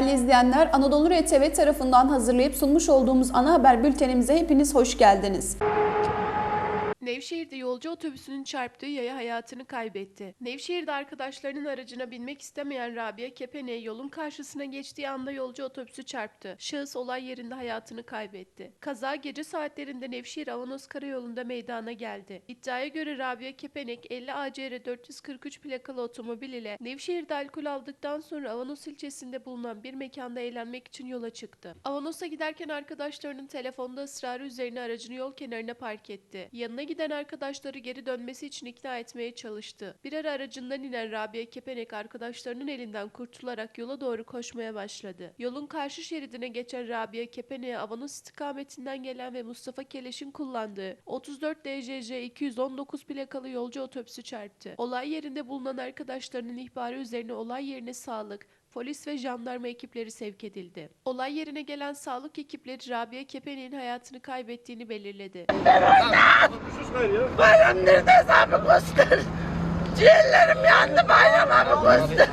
Değerli izleyenler, Anadolu RTV tarafından hazırlayıp sunmuş olduğumuz ana haber bültenimize hepiniz hoş geldiniz. Nevşehir'de yolcu otobüsünün çarptığı yaya hayatını kaybetti. Nevşehir'de arkadaşlarının aracına binmek istemeyen Rabia Kepene yolun karşısına geçtiği anda yolcu otobüsü çarptı. Şahıs olay yerinde hayatını kaybetti. Kaza gece saatlerinde Nevşehir Avanos Karayolu'nda meydana geldi. İddiaya göre Rabia Kepenek 50 ACR 443 plakalı otomobil ile Nevşehir'de alkol aldıktan sonra Avanos ilçesinde bulunan bir mekanda eğlenmek için yola çıktı. Avanos'a giderken arkadaşlarının telefonda ısrarı üzerine aracını yol kenarına park etti. Yanına giden arkadaşları geri dönmesi için ikna etmeye çalıştı. Bir ara aracından inen Rabia Kepenek arkadaşlarının elinden kurtularak yola doğru koşmaya başladı. Yolun karşı şeridine geçen Rabia Kepenek'e Avanos istikametinden gelen ve Mustafa Keleş'in kullandığı 34 DJJ 219 plakalı yolcu otobüsü çarptı. Olay yerinde bulunan arkadaşlarının ihbarı üzerine olay yerine sağlık, Polis ve jandarma ekipleri sevk edildi. Olay yerine gelen sağlık ekipleri Rabia Kepenek'in hayatını kaybettiğini belirledi. Bayram neredeyse abi kustur. Ciğerlerim yandı bayram abi kustur.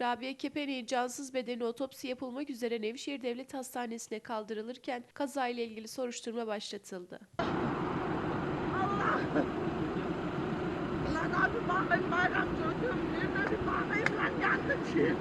Rabia Kepenek'in cansız bedeni otopsi yapılmak üzere Nevşehir Devlet Hastanesi'ne kaldırılırken kazayla ilgili soruşturma başlatıldı. Lan abi Muhammed Bayram çocuğum birine bir bakayım lan yandı ki.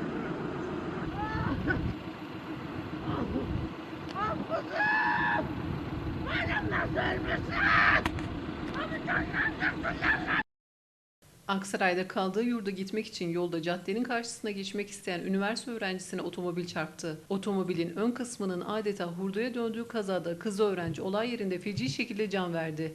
Aksaray'da kaldığı yurda gitmek için yolda caddenin karşısına geçmek isteyen üniversite öğrencisine otomobil çarptı. Otomobilin ön kısmının adeta hurdaya döndüğü kazada kız öğrenci olay yerinde feci şekilde can verdi.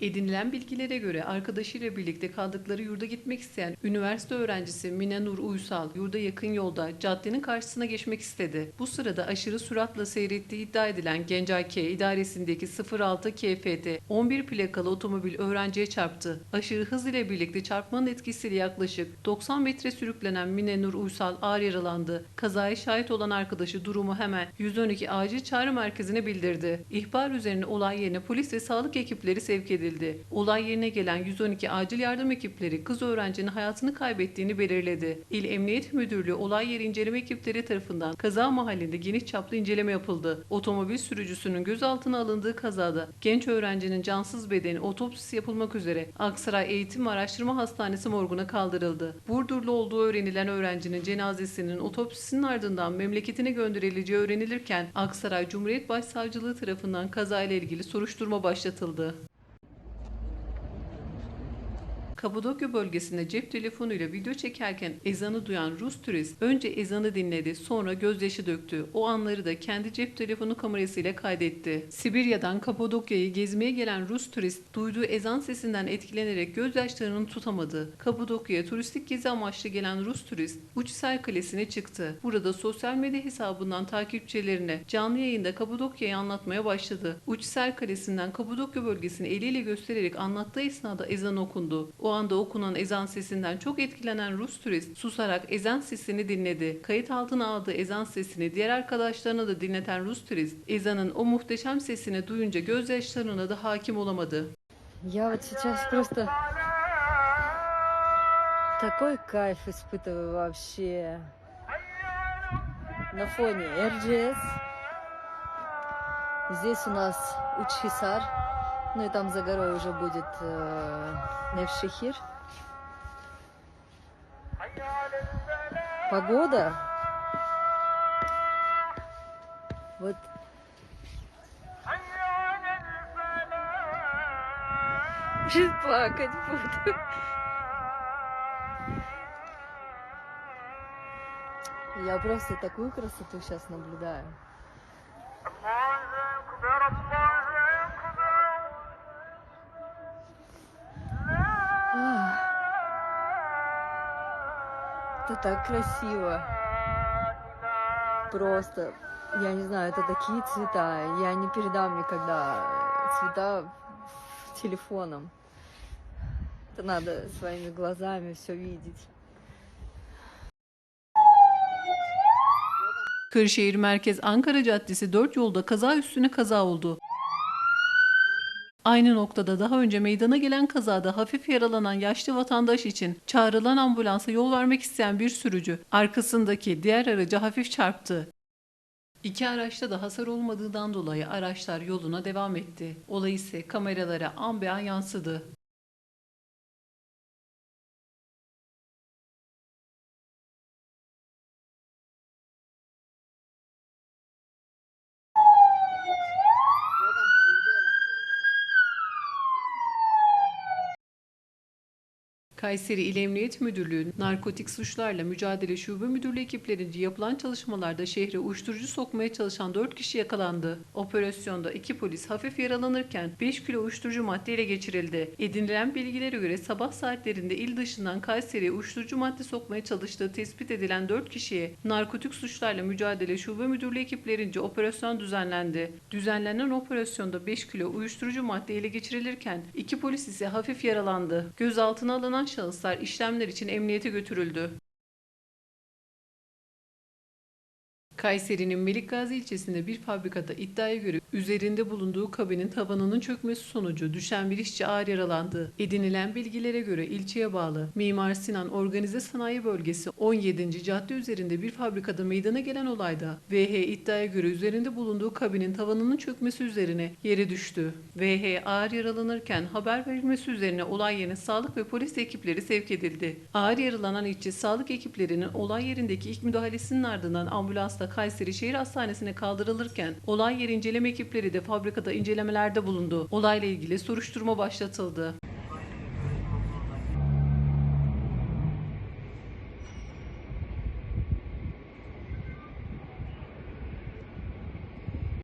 Edinilen bilgilere göre arkadaşıyla birlikte kaldıkları yurda gitmek isteyen üniversite öğrencisi Mine Nur Uysal yurda yakın yolda caddenin karşısına geçmek istedi. Bu sırada aşırı süratle seyrettiği iddia edilen Gencay K idaresindeki 06 KFT 11 plakalı otomobil öğrenciye çarptı. Aşırı hız ile birlikte çarpmanın etkisiyle yaklaşık 90 metre sürüklenen Mine Nur Uysal ağır yaralandı. Kazaya şahit olan arkadaşı durumu hemen 112 acil çağrı merkezine bildirdi. İhbar üzerine olay yerine polis ve sağlık ekipleri sevk edildi. Olay yerine gelen 112 acil yardım ekipleri kız öğrencinin hayatını kaybettiğini belirledi. İl Emniyet Müdürlüğü olay yeri inceleme ekipleri tarafından kaza mahallinde geniş çaplı inceleme yapıldı. Otomobil sürücüsünün gözaltına alındığı kazada genç öğrencinin cansız bedeni otopsisi yapılmak üzere Aksaray Eğitim Araştırma Hastanesi morguna kaldırıldı. Burdurlu olduğu öğrenilen öğrencinin cenazesinin otopsisinin ardından memleketine gönderileceği öğrenilirken Aksaray Cumhuriyet Başsavcılığı tarafından kazayla ilgili soruşturma başlatıldı. Kapadokya bölgesinde cep telefonuyla video çekerken ezanı duyan Rus turist önce ezanı dinledi sonra gözyaşı döktü. O anları da kendi cep telefonu kamerasıyla kaydetti. Sibirya'dan Kapadokya'yı gezmeye gelen Rus turist duyduğu ezan sesinden etkilenerek gözyaşlarını tutamadı. Kapadokya'ya turistik gezi amaçlı gelen Rus turist Uçsel Kalesi'ne çıktı. Burada sosyal medya hesabından takipçilerine canlı yayında Kapadokya'yı anlatmaya başladı. Uçsel Kalesi'nden Kapadokya bölgesini eliyle göstererek anlattığı esnada ezan okundu. O anda okunan ezan sesinden çok etkilenen Rus turist susarak ezan sesini dinledi. Kayıt altına aldığı ezan sesini diğer arkadaşlarına da dinleten Rus turist ezanın o muhteşem sesini duyunca gözyaşlarına da hakim olamadı. Я вот сейчас просто такой кайф испытываю вообще на фоне РДС. Здесь у нас Учхисар, ну и там за горой уже будет э, Невшехир. Погода. Вот Сейчас плакать буду. Я просто такую красоту сейчас наблюдаю. Это так красиво. Просто, я не знаю, это такие цвета. Я не передам никогда цвета телефоном. Это надо своими глазами все видеть. Kırşehir Merkez Ankara Caddesi 4 yolda kaza üstüne kaza oldu. Aynı noktada daha önce meydana gelen kazada hafif yaralanan yaşlı vatandaş için çağrılan ambulansa yol vermek isteyen bir sürücü arkasındaki diğer araca hafif çarptı. İki araçta da hasar olmadığından dolayı araçlar yoluna devam etti. Olay ise kameralara an be an yansıdı. Kayseri İl Emniyet Müdürlüğü Narkotik Suçlarla Mücadele Şube Müdürlüğü ekiplerince yapılan çalışmalarda şehre uyuşturucu sokmaya çalışan 4 kişi yakalandı. Operasyonda 2 polis hafif yaralanırken 5 kilo uyuşturucu madde ele geçirildi. Edinilen bilgilere göre sabah saatlerinde il dışından Kayseri'ye uyuşturucu madde sokmaya çalıştığı tespit edilen 4 kişiye Narkotik Suçlarla Mücadele Şube Müdürlüğü ekiplerince operasyon düzenlendi. Düzenlenen operasyonda 5 kilo uyuşturucu madde ele geçirilirken 2 polis ise hafif yaralandı. Gözaltına alınan şahıslar işlemler için emniyete götürüldü. Kayseri'nin Melikgazi ilçesinde bir fabrikada iddiaya göre üzerinde bulunduğu kabinin tabanının çökmesi sonucu düşen bir işçi ağır yaralandı. Edinilen bilgilere göre ilçeye bağlı Mimar Sinan Organize Sanayi Bölgesi 17. cadde üzerinde bir fabrikada meydana gelen olayda VH iddiaya göre üzerinde bulunduğu kabinin tavanının çökmesi üzerine yere düştü. VH ağır yaralanırken haber verilmesi üzerine olay yerine sağlık ve polis ekipleri sevk edildi. Ağır yaralanan işçi sağlık ekiplerinin olay yerindeki ilk müdahalesinin ardından ambulansla Kayseri Şehir Hastanesi'ne kaldırılırken olay yeri inceleme ekipleri de fabrikada incelemelerde bulundu. Olayla ilgili soruşturma başlatıldı.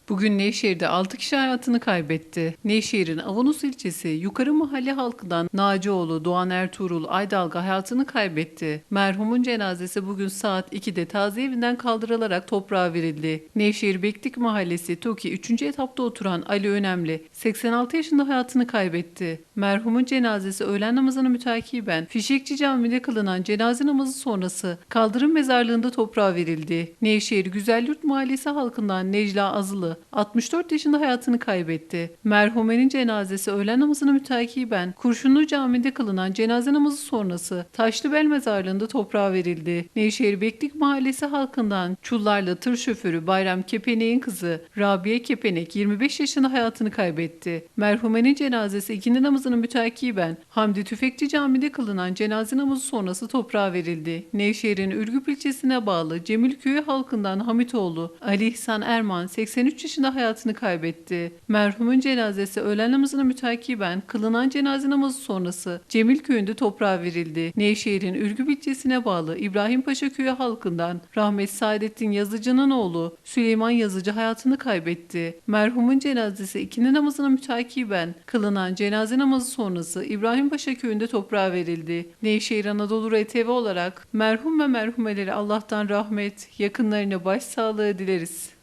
Bugün Nevşehir'de 6 kişi hayatını kaybetti. Nevşehir'in Avanos ilçesi Yukarı Mahalle halkından Nacioğlu Doğan Ertuğrul Aydalga hayatını kaybetti. Merhumun cenazesi bugün saat 2'de taziye evinden kaldırılarak toprağa verildi. Nevşehir Beklik Mahallesi TOKİ 3. etapta oturan Ali Önemli 86 yaşında hayatını kaybetti. Merhumun cenazesi öğlen namazını mütakiben Fişekçi Camii'de kılınan cenaze namazı sonrası kaldırım mezarlığında toprağa verildi. Nevşehir Güzelyurt Mahallesi halkından Necla Azılı 64 yaşında hayatını kaybetti. Merhumenin cenazesi öğlen namazını mütakiben Kurşunlu Camii'de kılınan cenaze namazı sonrası Taşlıbel Mezarlığı'nda toprağa verildi. Nevşehir Beklik Mahallesi halkından Çullarlı tır şoförü Bayram Kepenek'in kızı Rabia Kepenek 25 yaşında hayatını kaybetti. Merhumenin cenazesi ikindi namazını mütakiben Hamdi Tüfekçi Camii'de kılınan cenaze namazı sonrası toprağa verildi. Nevşehir'in Ürgüp ilçesine bağlı Cemil Köyü halkından Hamitoğlu Ali İhsan Erman 83 yaşında hayatını kaybetti. Merhumun cenazesi öğlen namazını mütakiben kılınan cenaze namazı sonrası Cemil Köyü'nde toprağa verildi. Nevşehir'in Ürgüp ilçesine bağlı İbrahim Paşa Köyü halkından Rahmet Saadettin Yazıcı'nın oğlu Süleyman Yazıcı hayatını kaybetti. Merhumun cenazesi ikindi namazına mütakiben kılınan cenaze namazı sonrası İbrahim Paşa Köyü'nde toprağa verildi. Nevşehir Anadolu RTV olarak merhum ve merhumelere Allah'tan rahmet, yakınlarına başsağlığı dileriz.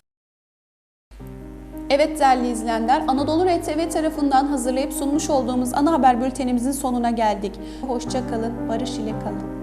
Evet değerli izleyenler, Anadolu RTV tarafından hazırlayıp sunmuş olduğumuz ana haber bültenimizin sonuna geldik. Hoşça kalın, barış ile kalın.